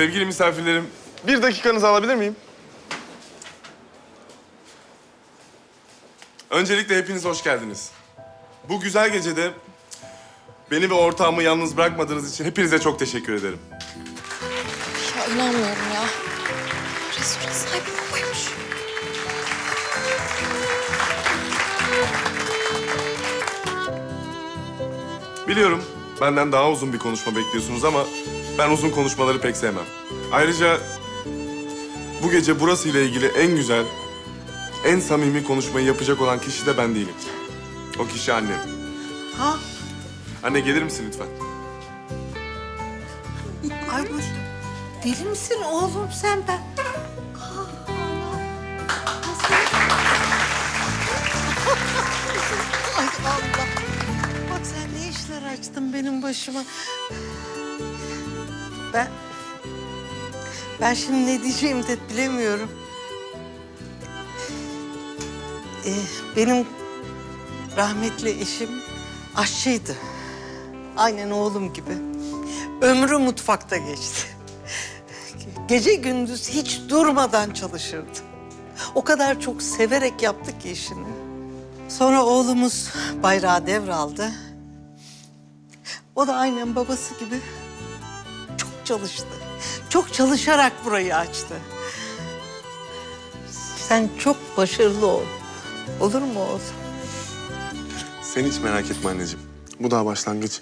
Sevgili misafirlerim, bir dakikanızı alabilir miyim? Öncelikle hepiniz hoş geldiniz. Bu güzel gecede beni ve ortağımı yalnız bırakmadığınız için hepinize çok teşekkür ederim. Ya inanmıyorum ya. Restoran sahibi babaymış. Biliyorum benden daha uzun bir konuşma bekliyorsunuz ama ben uzun konuşmaları pek sevmem. Ayrıca bu gece burası ile ilgili en güzel, en samimi konuşmayı yapacak olan kişi de ben değilim. O kişi annem. Ha? Anne gelir misin lütfen? Ay bu deli misin oğlum sen ben? Açtın benim başıma. Ben... Ben şimdi ne diyeceğimi de bilemiyorum. Ee, benim rahmetli eşim aşçıydı. Aynen oğlum gibi. Ömrü mutfakta geçti. Gece gündüz hiç durmadan çalışırdı. O kadar çok severek yaptı ki işini. Sonra oğlumuz bayrağı devraldı. O da aynen babası gibi çok çalıştı. Çok çalışarak burayı açtı. Sen çok başarılı ol. Olur mu oğlum? Sen hiç merak etme anneciğim. Bu daha başlangıç.